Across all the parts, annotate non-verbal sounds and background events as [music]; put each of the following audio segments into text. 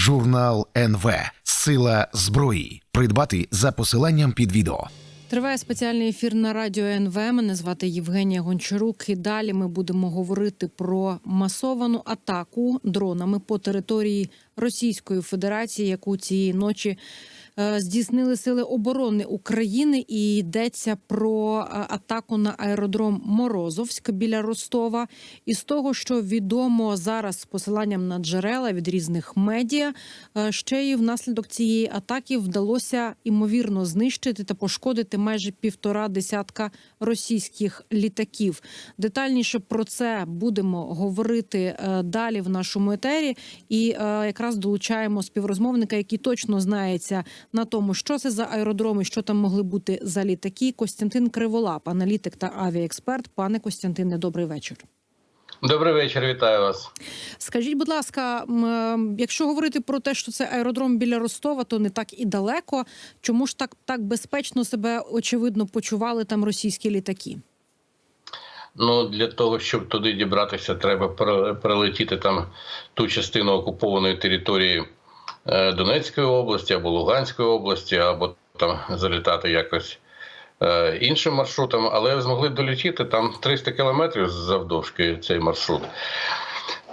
Журнал НВ Сила зброї. Придбати за посиланням під відео. Триває спеціальний ефір на радіо НВ. Мене звати Євгенія Гончарук. І далі ми будемо говорити про масовану атаку дронами по території Російської Федерації, яку цієї ночі здійснили сили оборони України. І йдеться про е, атаку на аеродром Морозовськ біля Ростова. І з того, що відомо зараз з посиланням на джерела від різних медіа, е, ще й внаслідок цієї атаки вдалося імовірно знищити та пошкодити майже півтора десятка російських літаків. Детальніше про це будемо говорити е, далі в нашому етері. І е, якраз долучаємо співрозмовника, який точно знається на тому, що це за аеродроми, що там могли бути за літаки. Костянтин Криволап, аналітик та авіаексперт. Пане Костянтине, добрий вечір. Добрий вечір, вітаю вас. Скажіть, будь ласка, е, якщо говорити про те, що це аеродром біля Ростова, то не так і далеко. Чому ж так, так безпечно себе очевидно почували там російські літаки? Ну для того, щоб туди дібратися, треба пере- там ту частину окупованої території Донецької області або Луганської області, або там залітати якось е, іншим маршрутом, але змогли долетіти там 300 кілометрів завдовжки цей маршрут.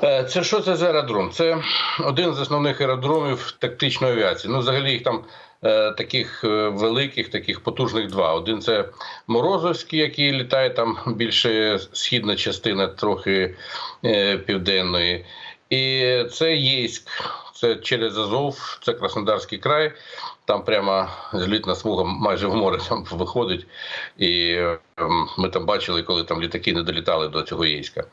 Е, Це що це за аеродром? Це один з основних аеродромів тактичної авіації. Ну, взагалі їх там е, таких е, великих, таких потужних два. Один це Морозовський, який літає там більше східна частина, трохи е, південної. І це Єйськ, це через Азов, це Краснодарський край. Там прямо злітна смуга майже в море там виходить. І ем, ми там бачили, коли там літаки не долітали до цього Єйська.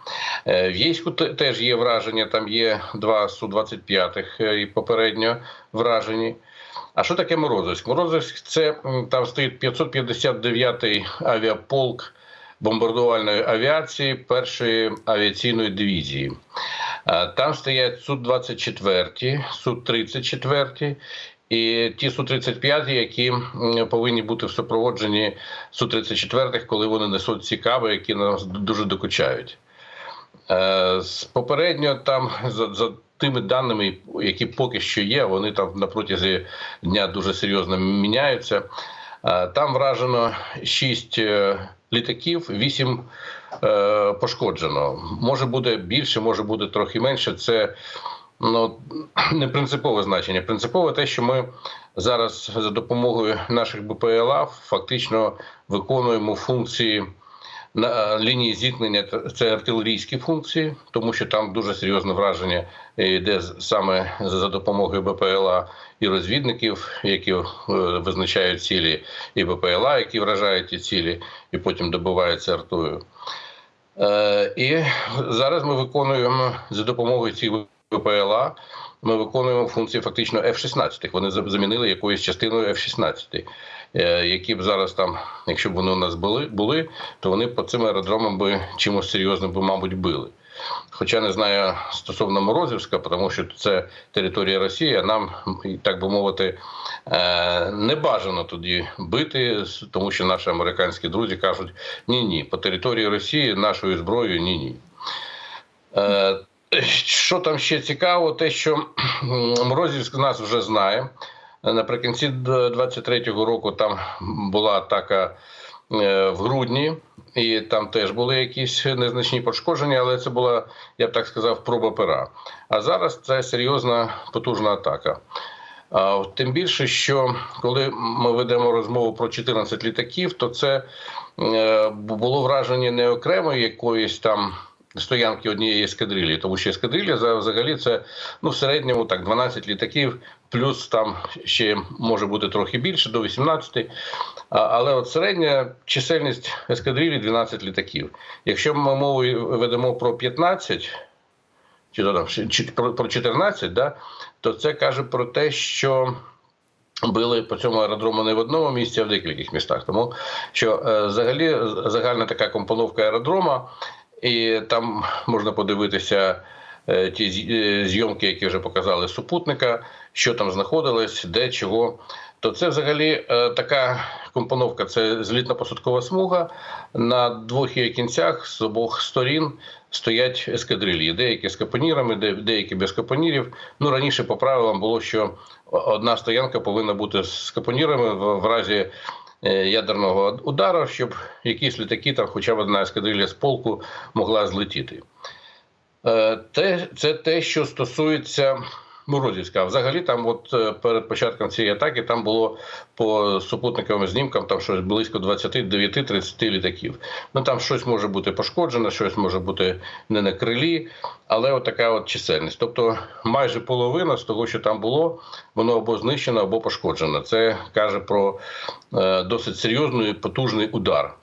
Е, В Єйську те- теж є враження, там є два Су-25 е, і попередньо вражені. А що таке Морозовськ? Морозовськ це там стоїть 559-й авіаполк бомбардувальної авіації першої авіаційної дивізії. Е, Там стоять Су-24, Су-34 і ті Су-35, які повинні бути в супроводженні Су-34, коли вони несуть ці кави, які нас дуже докучають. Е, з- Попередньо там за, за тими даними, які поки що є, вони там на протязі дня дуже серйозно міняються. Е, Там вражено 6 літаків, 8 е, пошкоджено. Може буде більше, може буде трохи менше. Це ну, не принципове значення. Принципове те, що ми зараз за допомогою наших БПЛА фактично виконуємо функції на лінії зіткнення це артилерійські функції, тому що там дуже серйозне враження йде саме за допомогою БПЛА і розвідників, які е, визначають цілі, і БПЛА, які вражають ті цілі, і потім добиваються артою. Е, І зараз ми виконуємо за допомогою цих ВПЛА. Ми виконуємо функції фактично F-16. Вони за- замінили якоюсь частиною F-16, е, які б зараз там, якщо б вони у нас були, були, то вони по цим аеродромам би чимось серйозним би, мабуть, били. Хоча не знаю стосовно Морозівська, тому що це територія Росії, а нам, так би мовити, е, не бажано тоді бити, тому що наші американські друзі кажуть: ні, ні, по території Росії нашою зброєю ні, ні. Е, Що там ще цікаво, те, що Морозівськ нас вже знає. Наприкінці 23-го року там була атака в грудні, і там теж були якісь незначні пошкодження, але це була, я б так сказав, проба пера. А зараз це серйозна потужна атака. Тим більше, що коли ми ведемо розмову про 14 літаків, то це е, було враження не окремої якоїсь там стоянки однієї ескадрилі, тому що ескадрилля за- взагалі це ну, в середньому так 12 літаків, плюс там ще може бути трохи більше, до 18. Але от середня чисельність ескадрилі 12 літаків. Якщо ми мову ведемо про 15, чи, про, про 14, да, то це каже про те, що били по цьому аеродрому не в одному місці, а в декількох містах. Тому що е, взагалі загальна така компоновка аеродрома, і там можна подивитися е, ті е, зйомки, які вже показали супутника, що там знаходилось, де чого. То це взагалі е, така компоновка: це злітно-посадкова смуга на двох її кінцях з обох сторін стоять ескадрильї. Деякі з капонірами, деякі без капонірів. Ну раніше по правилам було, що одна стоянка повинна бути з капонірами в, разі ядерного удару, щоб якісь літаки, там, хоча б одна ескадрилья з полку могла злетіти. Е, це те, що стосується Морозівська. Взагалі, там, от е, перед початком цієї атаки, там було по супутниковим знімкам там щось близько 29-30 літаків. Ну там щось може бути пошкоджено, щось може бути не на крилі, але от така от чисельність. Тобто майже половина з того, що там було, воно або знищено, або пошкоджено. Це каже про е, досить серйозний потужний удар.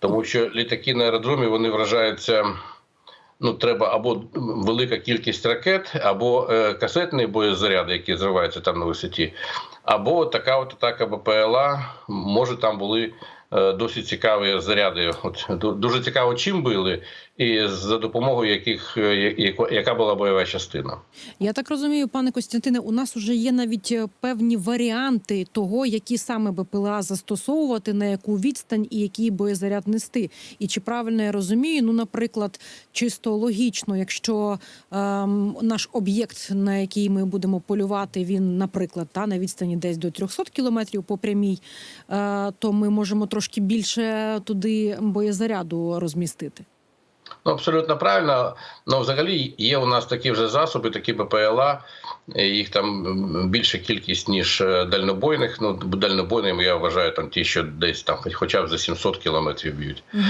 Тому що літаки на аеродромі вони вражаються. Ну, треба або велика кількість ракет, або е, касетні боєзаряди, які зриваються там на висоті, або така от атака БПЛА. Може, там були досить цікаві заряди. От ду- дуже цікаво, чим били, і за допомогою яких е, яка була бойова частина. Я так розумію, пане Костянтине, у нас вже є навіть е, певні варіанти того, які саме БПЛА застосовувати, на яку відстань і який боєзаряд нести. І чи правильно я розумію? Ну, наприклад, чисто логічно, якщо ем, наш об'єкт, на який ми будемо полювати, він, наприклад, та на відстані десь до 300 кілометрів по прямій, е, то ми можемо трошки більше туди боєзаряду розмістити. Ну, абсолютно правильно. Ну, взагалі є у нас такі вже засоби, такі БПЛА. е, Їх там більша кількість, ніж е, дальнобойних. Ну, дальнобойними я вважаю там ті, що десь там хоча б за 700 кілометрів б'ють. Угу.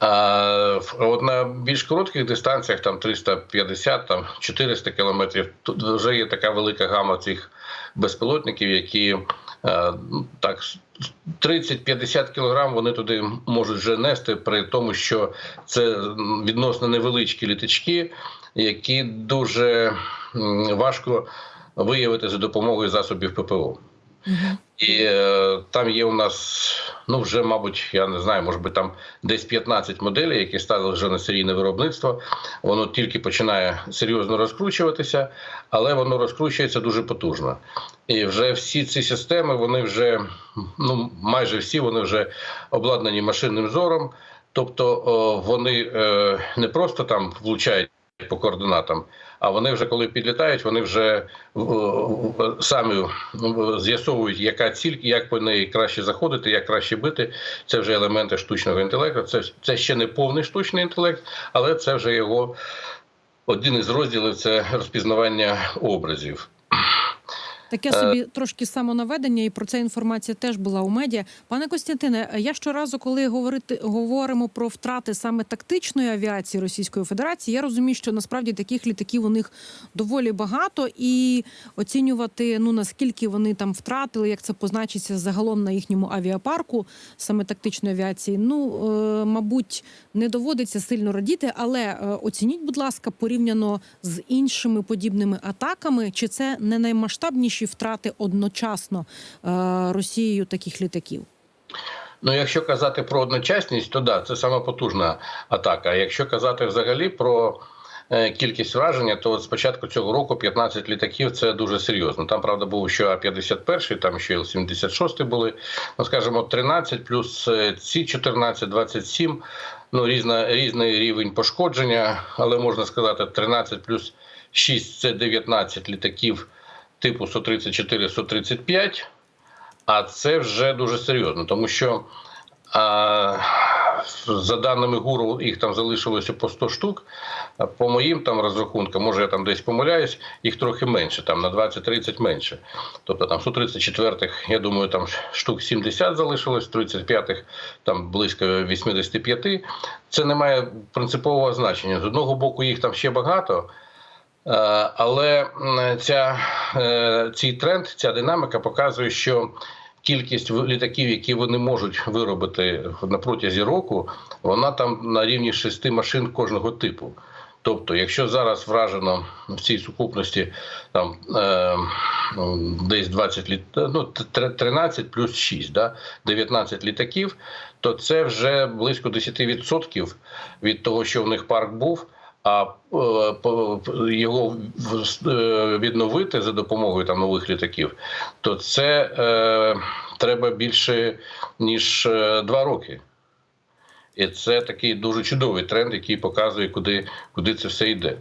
А от на більш коротких дистанціях, там 350, там 400 кілометрів, тут вже є така велика гама цих безпілотників, які е, так 30-50 кілограм вони туди можуть вже нести, при тому, що це відносно невеличкі літачки, які дуже важко виявити за допомогою засобів ППО. І е, там є у нас, ну вже, мабуть, я не знаю, може би там десь 15 моделей, які стали вже на серійне виробництво. Воно тільки починає серйозно розкручуватися, але воно розкручується дуже потужно. І вже всі ці системи, вони вже, ну майже всі вони вже обладнані машинним зором. Тобто о, вони е, не просто там влучають по координатам, а вони вже коли підлітають, вони вже в- в- самі з'ясовують, яка ціль, як по неї краще заходити, як краще бити. Це вже елементи штучного інтелекту. Це, це ще не повний штучний інтелект, але це вже його один із розділів це розпізнавання образів. Таке собі трошки самонаведення, і про це інформація теж була у медіа. Пане Костянтине, я щоразу, коли говорити говоримо про втрати саме тактичної авіації Російської Федерації, я розумію, що насправді таких літаків у них доволі багато, і оцінювати ну наскільки вони там втратили, як це позначиться загалом на їхньому авіапарку, саме тактичної авіації. Ну е, мабуть, не доводиться сильно радіти, але е, оцініть, будь ласка, порівняно з іншими подібними атаками, чи це не наймасштабніші втрати одночасно е, Росією таких літаків? Ну, якщо казати про одночасність, то да, це саме потужна атака. А якщо казати взагалі про е, кількість враження, то от з цього року 15 літаків це дуже серйозно. Там, правда, був ще А-51, там ще Л-76 були. Ну, скажімо, 13 плюс е, ці 14, 27, ну, різна, різний рівень пошкодження, але можна сказати, 13 плюс 6 це 19 літаків типу Су-34, Су-35. А це вже дуже серйозно, тому що а, за даними гуру, їх там залишилося по 100 штук. По моїм там розрахункам, може я там десь помиляюсь, їх трохи менше, там на 20-30 менше. Тобто там 134-х, я думаю, там штук 70 залишилось, 35-х там близько 85. Це не має принципового значення. З одного боку, їх там ще багато. Е, Але ця, е, цей тренд, ця динаміка показує, що кількість літаків, які вони можуть виробити на протязі року, вона там на рівні шести машин кожного типу. Тобто, якщо зараз вражено в цій сукупності там е, десь 20 літ, ну, 13 плюс 6, да, 19 літаків, то це вже близько 10% від того, що в них парк був. А е, його е, відновити за допомогою там нових літаків, то це е, треба більше ніж е, два роки. І це такий дуже чудовий тренд, який показує, куди, куди це все йде.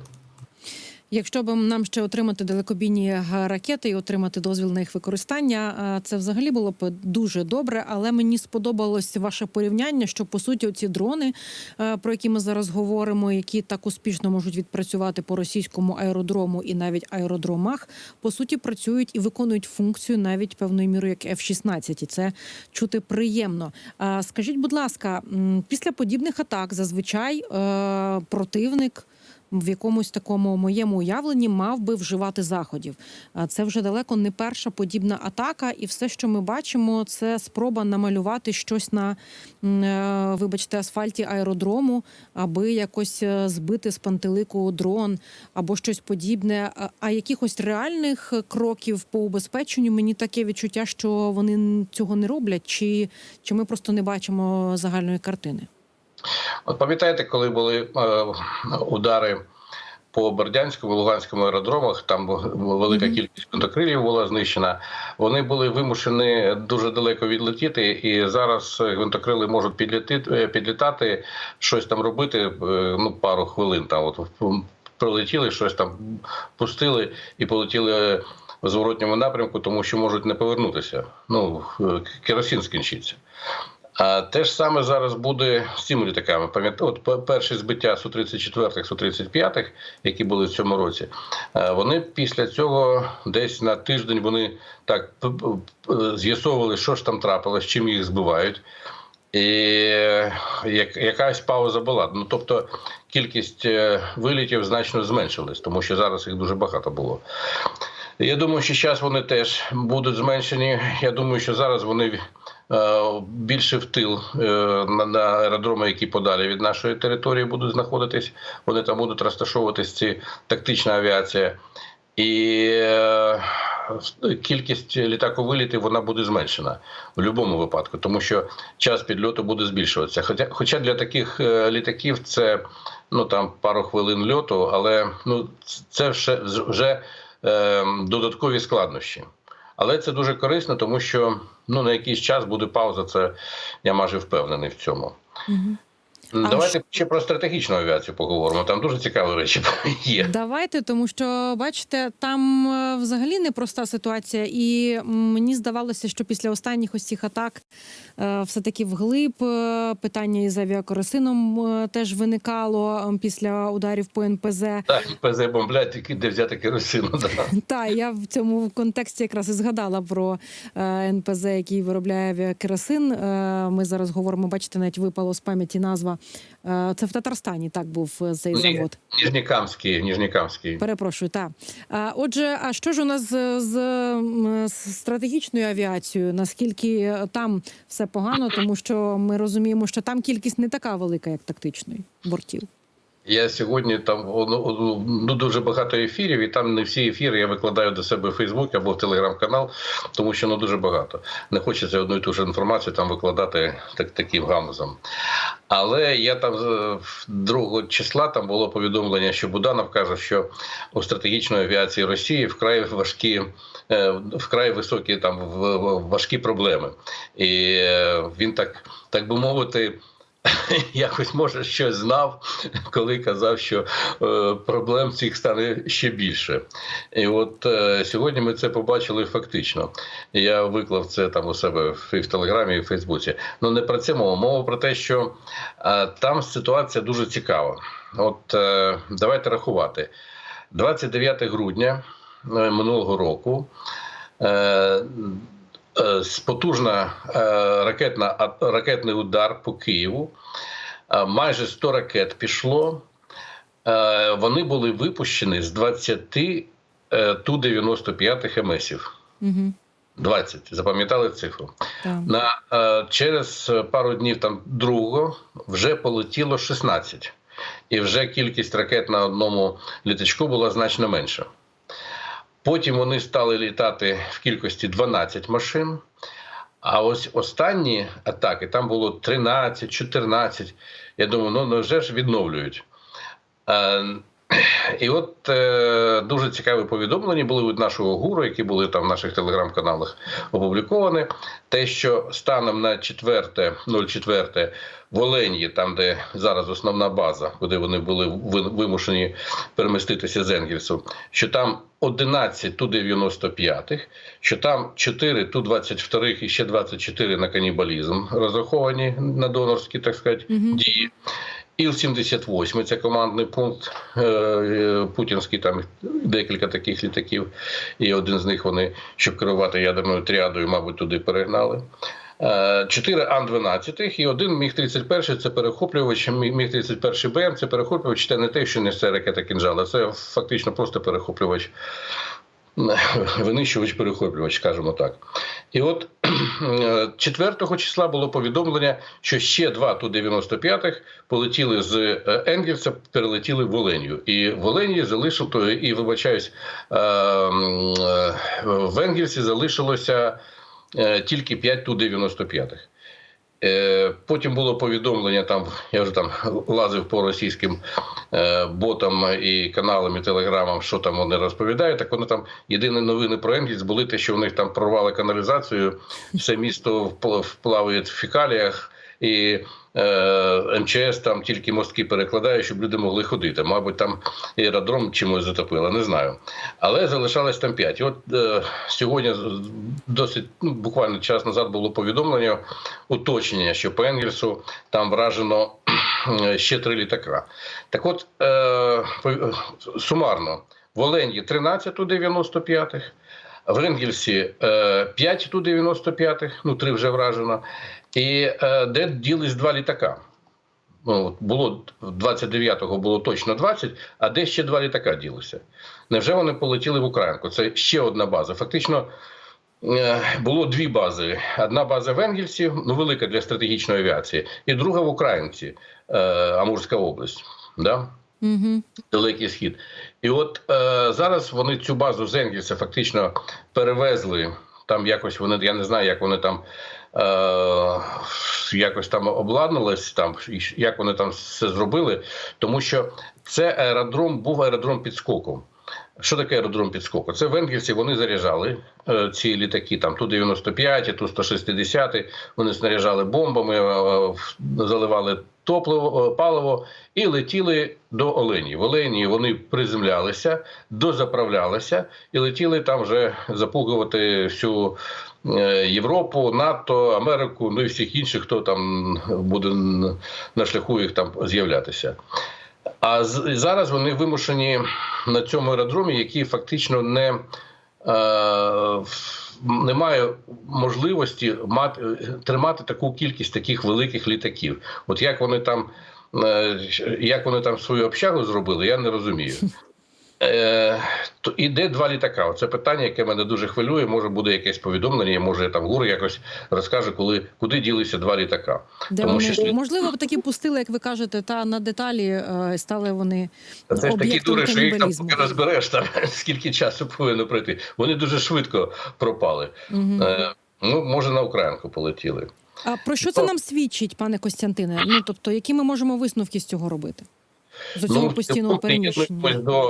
Якщо б нам ще отримати далекобійні е, ракети і отримати дозвіл на їх використання, е, це взагалі було б дуже добре. Але мені сподобалось ваше порівняння, що по суті ці дрони, е, про які ми зараз говоримо, які так успішно можуть відпрацювати по російському аеродрому і навіть аеродромах, по суті, працюють і виконують функцію навіть певною мірою як F-16. І це чути приємно. Скажіть, будь ласка, після подібних атак зазвичай противник в якомусь такому моєму уявленні мав би вживати заходів. Це вже далеко не перша подібна атака, і все, що ми бачимо, це спроба намалювати щось на е, вибачте асфальті аеродрому, аби якось е, збити з пантелику дрон або щось подібне. А якихось реальних кроків по убезпеченню мені таке відчуття, що вони цього не роблять, чи, чи ми просто не бачимо загальної картини. От пам'ятаєте, коли були е, удари по Бердянському, Луганському аеродромах, там велика кількість гвинтокрилів була знищена. Вони були вимушені дуже далеко відлетіти, і зараз гвинтокрили можуть підлітити, е, підлітати, щось там робити. е, Ну, пару хвилин там от прилетіли, щось там пустили і полетіли в зворотньому напрямку, тому що можуть не повернутися. Ну, е, керосин скінчиться. Те ж саме зараз буде з цими літаками. Пам'ятаю, от перші збиття су 34 су 35 які були в цьому році. е, Вони після цього десь на тиждень вони так з'ясовували, що ж там трапилось, чим їх збивають. І як, якась пауза була. Ну тобто кількість е, вилітів значно зменшилась, тому що зараз їх дуже багато було. Я думаю, що зараз вони теж будуть зменшені. Я думаю, що зараз вони більше в тил е, на, аеродроми, які подалі від нашої території будуть знаходитись. Вони там будуть розташовуватись ці тактична авіація. І е, кількість літаковилітів вона буде зменшена в будь-якому випадку, тому що час підльоту буде збільшуватися. Хоча, хоча для таких е, літаків це ну там пару хвилин льоту, але ну це вже, вже е, додаткові складнощі. Але це дуже корисно, тому що ну на якийсь час буде пауза. Це я майже впевнений в цьому. Угу. Давайте ще про стратегічну авіацію поговоримо. Там дуже цікаві речі [laughs] є. Давайте, тому що бачите, там е, взагалі непроста ситуація, і мені здавалося, що після останніх ось цих атак е, все таки вглиб е, питання із авіакоросином теж виникало після ударів по НПЗ. Так, ПЗ бомблять, тільки де взяти керосину. Да. Та я в цьому контексті якраз і згадала про НПЗ, який виробляє авіакеросин. Ми зараз говоримо, бачите, навіть випало з пам'яті назва. Е, Це в Татарстані так був е, цей завод. Ніжнікамський, Ніжнікамський. Перепрошую, так. Отже, а що ж у нас з, з, з стратегічною авіацією? Наскільки там все погано, тому що ми розуміємо, що там кількість не така велика, як тактичної бортів. Я сьогодні там ну, ну, дуже багато ефірів, і там не всі ефіри я викладаю до себе в Фейсбук або в телеграм-канал, тому що ну дуже багато. Не хочеться одну і ту ж інформацію там викладати так, таким гамузом. Але я там 2 числа там було повідомлення, що Буданов каже, що у стратегічної авіації Росії вкрай важкі. е, Вкрай високі там важкі проблеми, і е, він так так би мовити, [laughs] якось може щось знав, коли казав, що е, проблем цих стане ще більше. І от е, сьогодні ми це побачили фактично. Я виклав це там у себе і в Телеграмі і в Фейсбуці. Ну не про це мова. Мова про те, що е, там ситуація дуже цікава. От давайте рахувати. 29 грудня минулого року. Потужна е, ракетна ракетний удар по Києву. Е, Майже 100 ракет пішло. Е, Вони були випущені з 20 е, Ту-95 МСів. Угу. 20. Запам'ятали цифру? Так. На, е, через пару днів там другого вже полетіло 16. І вже кількість ракет на одному літачку була значно менша. Потім вони стали літати в кількості 12 машин. А ось останні атаки там було 13, 14. Я думаю, ну вже ж відновлюють. І от е, дуже цікаві повідомлення були від нашого гуру, які були там в наших телеграм-каналах опубліковані. Те, що станом на 4.04 в Оленії, там де зараз основна база, куди вони були вимушені переміститися з Енгельсу, що там 11 Ту-95, що там 4 Ту-22 і ще 24 на канібалізм розраховані на донорські, так сказати, Мгм. дії. Іл-78 це командний пункт е, е, путінський, там декілька таких літаків, і один з них вони, щоб керувати ядерною тріадою, мабуть, туди перегнали. Е, Чотири Ан-12 і один Міг-31 це перехоплювач, Мі- Міг-31 БМ це перехоплювач, це не те, що не це ракета кінжала, це фактично просто перехоплювач, [laughs] винищувач перехоплювач, скажімо так. І от [clears throat] е, 4 числа було повідомлення, що ще два ту 95-х полетіли з е, Енгельса, перелетіли в Оленію. І в Оленії залишив то, і вибачаюсь, е, е, в Енгельсі залишилося тільки 5 Ту-95. Е, Потім було повідомлення, там я вже там лазив по російським е, ботам і каналам, і телеграмам, що там вони розповідають. Так вони там єдині новини про Енгельс були те, що у них там прорвали каналізацію, [laughs] все місто впл- вплаває в фекаліях. І е, МЧС там тільки мостки перекладає, щоб люди могли ходити. Мабуть, там аеродром чимось затопило, не знаю. Але залишалось там п'ять. І от е, сьогодні досить ну, буквально час назад було повідомлення, уточнення, що по Енгельсу там вражено ще три літака. Так от, е, сумарно, в Оленії 13 Ту-95, в Енгельсі е, 5 ту 95-х, ну 3 вже вражено, і е, де ділись два літака. Ну, було 29-го було точно 20, а де ще два літака ділися. Невже вони полетіли в Українку? Це ще одна база. Фактично е, було дві бази: одна база в Енгельсі, ну велика для стратегічної авіації, і друга в Українці, е, Амурська область. Да? Угу. Далекий схід. І от е, зараз вони цю базу з Енгельса фактично перевезли. Там якось вони, я не знаю, як вони там е, якось там обладнались, там як вони там все зробили, тому що це аеродром був аеродром підскоку. Що таке аеродром підскоку? Це в Енгельсі вони заряджали е, ці літаки, там Ту-95, Ту-160, вони снаряжали бомбами, е, заливали топливо, е, паливо і летіли до Олені. В Олені вони приземлялися, дозаправлялися і летіли там вже запугувати всю е, Європу, НАТО, Америку, ну і всіх інших, хто там буде на шляху їх там з'являтися. А зараз вони вимушені на цьому аеродромі, який фактично не, е, в- немає можливості мати, тримати таку кількість таких великих літаків. От як вони там, е, як вони там свою общагу зробили, я не розумію. Е, то іде два літака. Це питання, яке мене дуже хвилює. Може буде якесь повідомлення, може там гур якось розкаже, коли куди ділися два літака. Де Тому вони що можливо такі пустили, як ви кажете, та на деталі е, стали вони Це ж такі дури, що їх там поки розбереш, там [laughs] скільки часу повинно пройти. Вони дуже швидко пропали. Е, ну, може, на Українку полетіли. А про що це нам свідчить, пане Костянтине? Ну тобто, які ми можемо висновки з цього робити? З цього постійного Ну, переміщення? До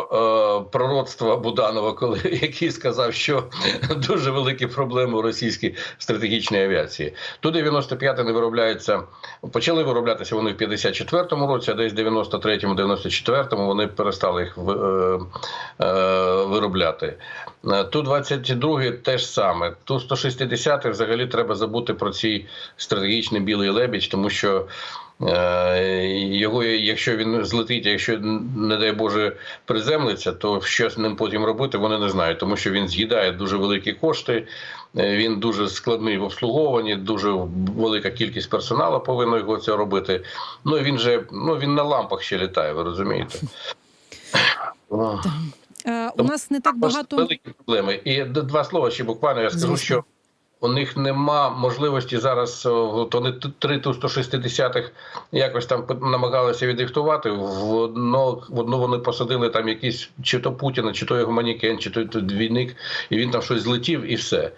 е, пророцтва Буданова, коли [laughs] який сказав, що [laughs] дуже великі проблеми у російській стратегічній авіації. Ту 95 не виробляється. Почали вироблятися вони в 54-му році, а десь в 93-му, 94-му вони перестали їх в- е, е, виробляти. Е, Ту 22 теж саме. Ту 160 взагалі треба забути про цей стратегічний білий лебідь, тому що. Е, Його, якщо він злетить, якщо не дай Боже приземлиться, то що з ним потім робити, вони не знають, тому що він з'їдає дуже великі кошти. е, Він дуже складний в обслуговуванні, дуже велика кількість персоналу повинна його це робити. Ну і він же ну він на лампах ще літає, ви розумієте? Е, у нас не так багато великі проблеми. І два слова ще буквально я скажу, що У них нема можливості зараз. От вони 3 ту 160 якось там намагалися відрихтувати. В одно, в одну вони посадили там якийсь чи то Путіна, чи то його манікен, чи то, двійник, і він там щось злетів, і все.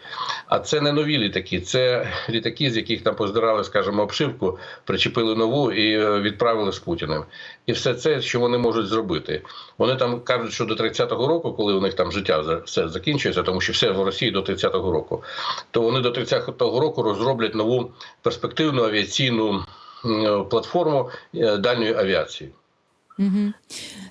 А це не нові літаки, це літаки, з яких там поздирали, скажімо, обшивку, причепили нову і е, відправили з Путіним. І все це, що вони можуть зробити. Вони там кажуть, що до 30-го року, коли у них там життя все закінчується, тому що все в Росії до 30-го року, то вони до 30-го року розроблять нову перспективну авіаційну платформу е, дальньої авіації. Угу.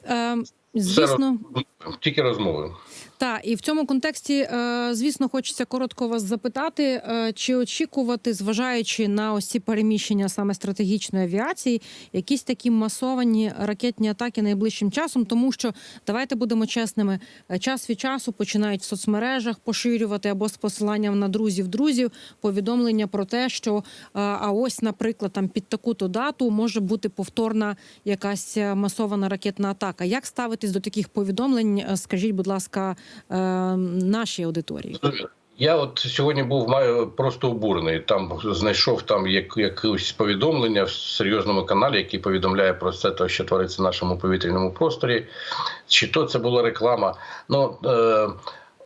Е, звісно, роз- тільки розмови. Так, і в цьому контексті, е, звісно, хочеться коротко вас запитати, е, чи очікувати, зважаючи на ось ці переміщення саме стратегічної авіації, якісь такі масовані ракетні атаки найближчим часом, тому що давайте будемо чесними, е, час від часу починають в соцмережах поширювати або з посиланням на друзів друзів повідомлення про те, що а ось, наприклад, там під таку-то дату може бути повторна якась масована ракетна атака. Як ставитись до таких повідомлень? Скажіть, будь ласка, нашій аудиторії. Я от сьогодні був маю просто обурений. Там знайшов там як, якесь повідомлення в серйозному каналі, який повідомляє про все те, що твориться в нашому повітряному просторі. Чи то це була реклама? Ну е,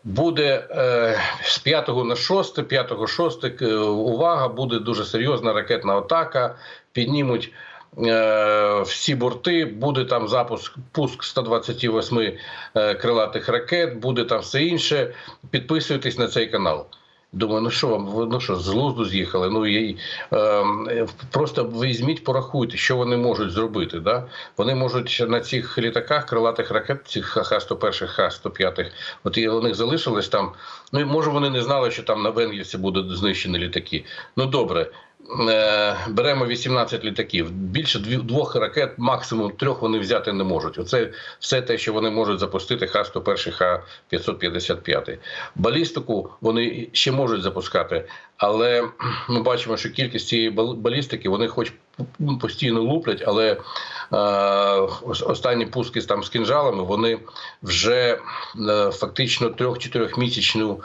буде е, з 5 на 6, 5 6, е, увага, буде дуже серйозна ракетна атака. Піднімуть. Е, Всі борти буде там запуск пуск 128 е, крилатих ракет, буде там все інше. Підписуйтесь на цей канал. Думаю, ну що вам, ну що, з глузду з'їхали? Ну і е, просто візьміть, порахуйте, що вони можуть зробити. Да? Вони можуть на цих літаках крилатих ракет, цих Х-101, Х-105, от і у них залишилось там. Ну і може вони не знали, що там на Венгівці будуть знищені літаки. Ну добре. Е, Беремо 18 літаків. Більше двох ракет, максимум трьох вони взяти не можуть. Оце все те, що вони можуть запустити Х-101, Х-555. Балістику вони ще можуть запускати, але ми бачимо, що кількість цієї бал- балістики вони хоч постійно луплять, але е, останні пуски там з кінжалами вони вже е, фактично трьох-чотирьохмісячну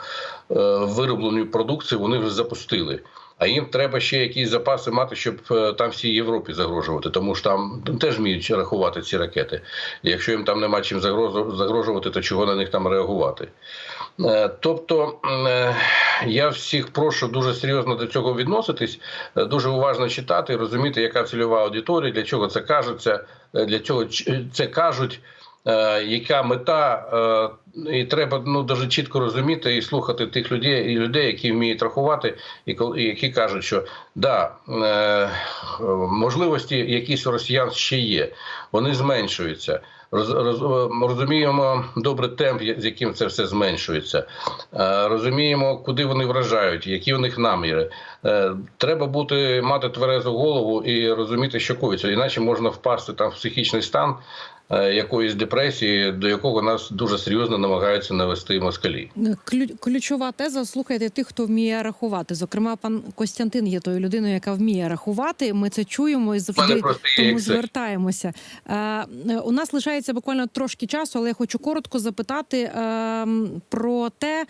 е, вироблену продукцію вони вже запустили. А їм треба ще якісь запаси мати, щоб е, там всій Європі загрожувати, тому що там теж вміють рахувати ці ракети. Якщо їм там нема чим загрожувати, то чого на них там реагувати? Е, Тобто е, я всіх прошу дуже серйозно до цього відноситись, дуже уважно читати, розуміти, яка цільова аудиторія, для чого це кажеться, е, для цього ч- це кажуть. Е, Яка мета, е, і треба ну дуже чітко розуміти і слухати тих людей, і людей, які вміють рахувати, і коли які кажуть, що да, е, можливості якісь у росіян ще є, вони зменшуються. Роз, роз, розуміємо добре темп, з яким це все зменшується. Е, Розуміємо, куди вони вражають, які у них наміри. Е, Треба бути мати тверезу голову і розуміти, що коїться. Іначе можна впасти там в психічний стан е, якоїсь депресії, до якого нас дуже серйозно намагаються навести москалі. Клю- ключова теза слухайте тих, хто вміє рахувати. Зокрема, пан Костянтин є тою людиною, яка вміє рахувати. Ми це чуємо і завжди тому звертаємося. У нас лишається буквально трошки часу, але я хочу коротко запитати е, про те,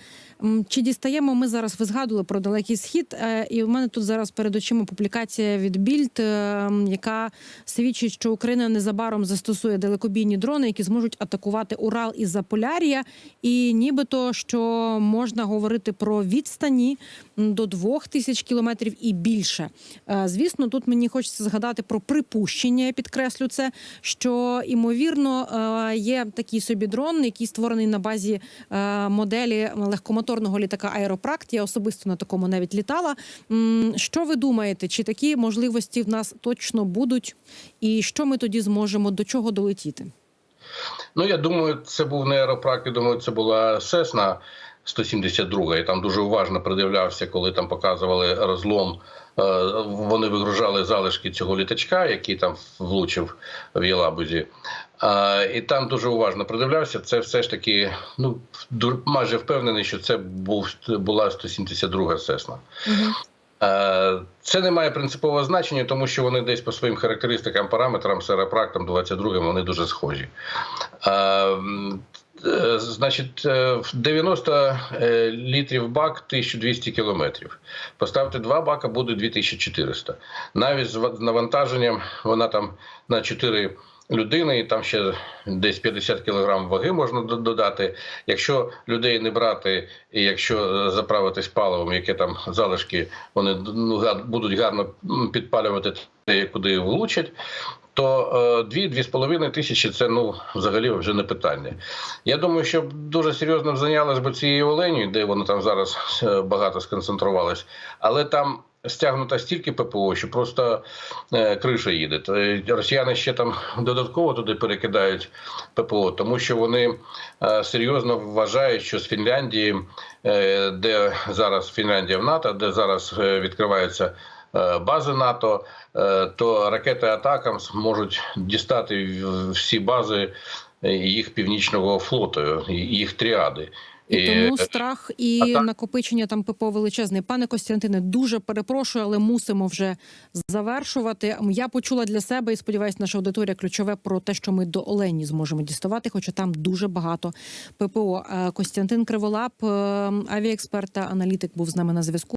чи дістаємо ми зараз. Ви згадували про далекий схід, е, і у мене тут зараз перед очима публікація від Більд, е, яка свідчить, що Україна незабаром застосує далекобійні дрони, які зможуть атакувати Урал і Заполяр'я, і нібито що можна говорити про відстані до двох тисяч кілометрів і більше. Е, Звісно, тут мені хочеться згадати про припущення. Я підкреслю це, що ймовірно е, є такий собі дрон, який створений на базі е, моделі легкомоторного літака Аеропракт. Я особисто на такому навіть літала. Що ви думаєте, чи такі можливості в нас точно будуть, і що ми тоді зможемо до чого долетіти? Ну я думаю, це був не аеропракт, я думаю, це була Сесна 172, і там дуже уважно придивлявся, коли там показували розлом. Е, Вони вигружали залишки цього літачка, який там влучив в Єлабузі. Е, І там дуже уважно придивлявся. Це все ж таки, ну майже впевнений, що це був була 172 Сесна. Угу. Це не має принципового значення, тому що вони десь по своїм характеристикам, параметрам з аеропрактом 22 вони дуже схожі. Е, Е, Значить, е, в 90 е, літрів бак 1200 кілометрів. Поставте два бака, буде 2400. Навіть з навантаженням вона там на 4 людини, і там ще десь 50 кілограм ваги можна додати. Якщо людей не брати, і якщо е, заправитись паливом, яке там залишки, вони ну, будуть гарно підпалювати те, куди влучать, то е, 2-2,5 тисячі це ну взагалі вже не питання. Я думаю, що дуже серйозно зайнялась би цією оленю, де воно там зараз е, багато сконцентрувалось, але там. Стягнуто стільки ППО, що просто е, криша їде. Е, Росіяни ще там додатково туди перекидають ППО, тому що вони е, серйозно вважають, що з Фінляндії, е, де зараз Фінляндія в НАТО, де зараз е, відкриваються е, бази НАТО, е, то ракети Атакам можуть дістати всі бази е, їх північного флоту, їх тріади. І тому страх і а накопичення там ППО величезний. Пане Костянтине, дуже перепрошую, але мусимо вже завершувати. Я почула для себе і сподіваюся, наша аудиторія ключове про те, що ми до Олені зможемо діставати, хоча там дуже багато ППО. Е, Костянтин Криволап, е, авіаексперт та аналітик, був з нами на зв'язку.